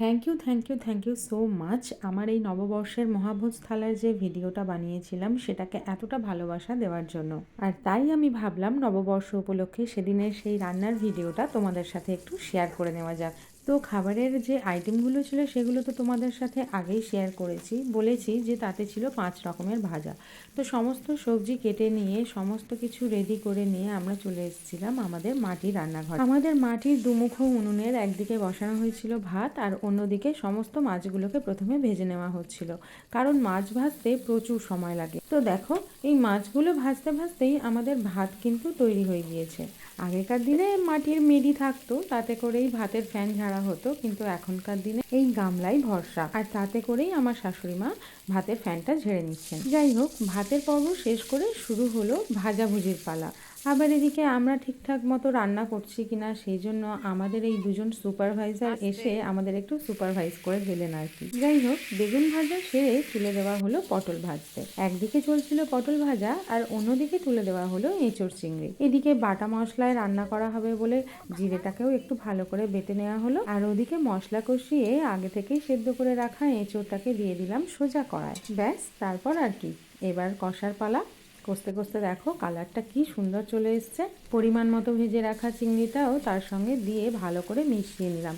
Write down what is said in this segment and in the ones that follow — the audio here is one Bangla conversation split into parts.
Thank you thank you thank you so much আমার এই নববর্ষের মহাভোজ থালার যে ভিডিওটা বানিয়েছিলাম, সেটাকে এতটা ভালোবাসা দেওয়ার জন্য। আর তাই আমি ভাবলাম নববর্ষ উপলক্ষে সেদিনের সেই রান্নার ভিডিওটা তোমাদের সাথে একটু শেয়ার করে নেওয়া যাক। তো খাবারের যে আইটেমগুলো ছিল সেগুলো তো তোমাদের সাথে আগেই শেয়ার করেছি। বলেছি যে তাতে ছিল পাঁচ রকমের ভাজা। তো সমস্ত সবজি কেটে নিয়ে, সমস্ত কিছু রেডি করে নিয়ে আমরা চলে এসেছিলাম আমাদের মাটির রান্নাঘর। আমাদের মাটির দুমুখ উনুনের একদিকে বসানো হয়েছিল ভাত আর অন্যদিকে সমস্ত মাছগুলোকে প্রথমে ভেজে নেওয়া হচ্ছিল। কারণ মাছ ভাজতে প্রচুর সময় লাগে। তো দেখো, এই মাছগুলো ভাজতে ভাজতেই আমাদের ভাত কিন্তু তৈরি হয়ে গিয়েছে। আগেকার দিনে মাটির মেডি থাকতো, তাতে করেই ভাতের ফ্যান ঝাড়া হতো, কিন্তু এখনকার দিনে এই গামলাই ভরসা। আর তাতে করেই আমার শাশুড়ি মা ভাতের ফ্যানটা ঝেড়ে নিচ্ছেন। যাই হোক, ভাতের পর্ব শেষ করে শুরু হলো ভাজাভুজির পালা। আবার এদিকে আমরা ঠিকঠাক মতো রান্না করছি কিনা সেই জন্য আমাদের এই দুজন সুপারভাইজার এসে আমাদের একটু সুপারভাইজ করে গেলেন আর কি। যাই হোক বেগুন ভাজা সেরে তুলে দেওয়া হলো পটল ভাজতে। একদিকে চলছিল পটল ভাজা আর অন্যদিকে তুলে দেওয়া হলো এঁচড় চিংড়ি। এদিকে বাটা মশলায় রান্না করা হবে বলে জিরেটাকেও একটু ভালো করে বেটে নেওয়া হলো। আর ওদিকে মশলা কষিয়ে আগে থেকেই সেদ্ধ করে রাখা এঁচড়টাকে দিয়ে দিলাম সোজা কড়ায়। ব্যাস তারপর আর কি। এবার কষার পালা। কষতে কষতে দেখো কালারটা কি সুন্দর চলে এসছে। পরিমাণ মতো ভেজে রাখা চিংড়িটাও তার সঙ্গে দিয়ে ভালো করে মিশিয়ে নিলাম।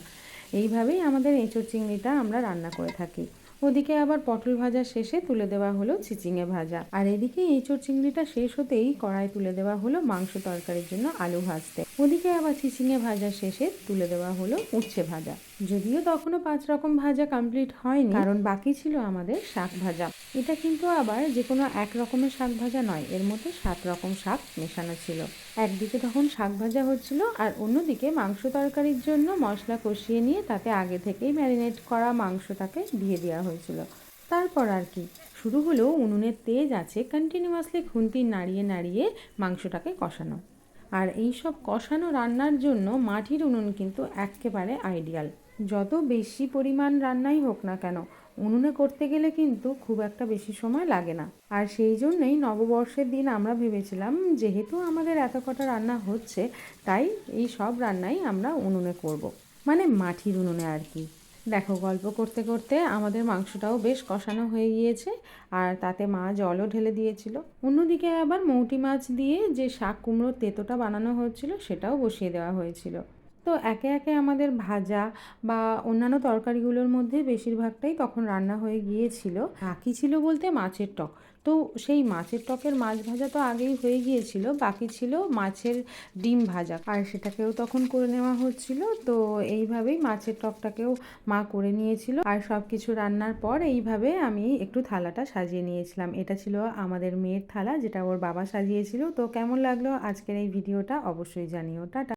এইভাবেই আমাদের এঁচোড় চিংড়িটা আমরা রান্না করে থাকি। ওদিকে আবার পটল ভাজা শেষে তুলে দেওয়া হলো চিচিঙে ভাজা। আর এদিকে এঁচোড় চিংড়িটা শেষ হতেই কড়াই তুলে দেওয়া হলো মাংস তরকারির জন্য আলু ভাজতে। ওদিকে আবার চিচিঙে ভাজা শেষে তুলে দেওয়া হলো উচ্ছে ভাজা। যদিও তখনও পাঁচ রকম ভাজা কমপ্লিট হয়নি, কারণ বাকি ছিল আমাদের শাক ভাজা। এটা কিন্তু আবার যে কোনো এক রকমের শাক ভাজা নয়, এর মধ্যে সাত রকম শাক মেশানো ছিল। একদিকে তখন শাক ভাজা হচ্ছিল আর অন্যদিকে মাংস তরকারির জন্য মশলা কষিয়ে নিয়ে তাতে আগে থেকেই ম্যারিনেট করা মাংসটাকে দিয়ে দেওয়া হয়েছিল। তারপর আর কি, শুরু হলো উনুনের তেজ আছে কন্টিনিউয়াসলি খুন্তি নাড়িয়ে নাড়িয়ে মাংসটাকে কষানো। আর এই সব কষানো রান্নার জন্য মাটির উনুন কিন্তু একেবারে আইডিয়াল যত বেশি পরিমাণ রান্নাই হোক না কেন উনুনে করতে গেলে কিন্তু খুব একটা বেশি সময় লাগে না। আর সেই জন্যই নববর্ষের দিন আমরা ভেবেছিলাম যেহেতু আমাদের এত কটা রান্না হচ্ছে, তাই এই সব রান্নাই আমরা উনুনে করব। মানে মাটির উনুনে আর কি। দেখো, গল্প করতে করতে আমাদের মাংসটাও বেশ কষানো হয়ে গিয়েছে, আর তাতে মা জলও ঢেলে দিয়েছিল। অন্যদিকে আবার মৌটি মাছ দিয়ে যে শাক কুমড়োর তেতোটা বানানো হচ্ছিল, সেটাও বসিয়ে দেওয়া হয়েছিল। তো একে একে আমাদের ভাজা বা অন্যান্য তরকারিগুলোর মধ্যে বেশিরভাগটাই তখন রান্না হয়ে গিয়েছিল। বাকি ছিল বলতে মাছের টক। তো সেই মাছের টকের মাছ ভাজা তো আগেই হয়ে গিয়েছিল, বাকি ছিল মাছের ডিম ভাজা। আর সেটাকেও তখন করে নেওয়া হচ্ছিল, তো এইভাবেই মাছের টকটাকেও মা করে নিয়েছিল। আর সব কিছু রান্নার পর এইভাবে আমি একটু থালাটা সাজিয়ে নিয়েছিলাম। এটা ছিল আমাদের মেয়ের থালা, যেটা ওর বাবা সাজিয়েছিল। তো কেমন লাগল আজকের এই ভিডিওটা অবশ্যই জানিও। টাটা।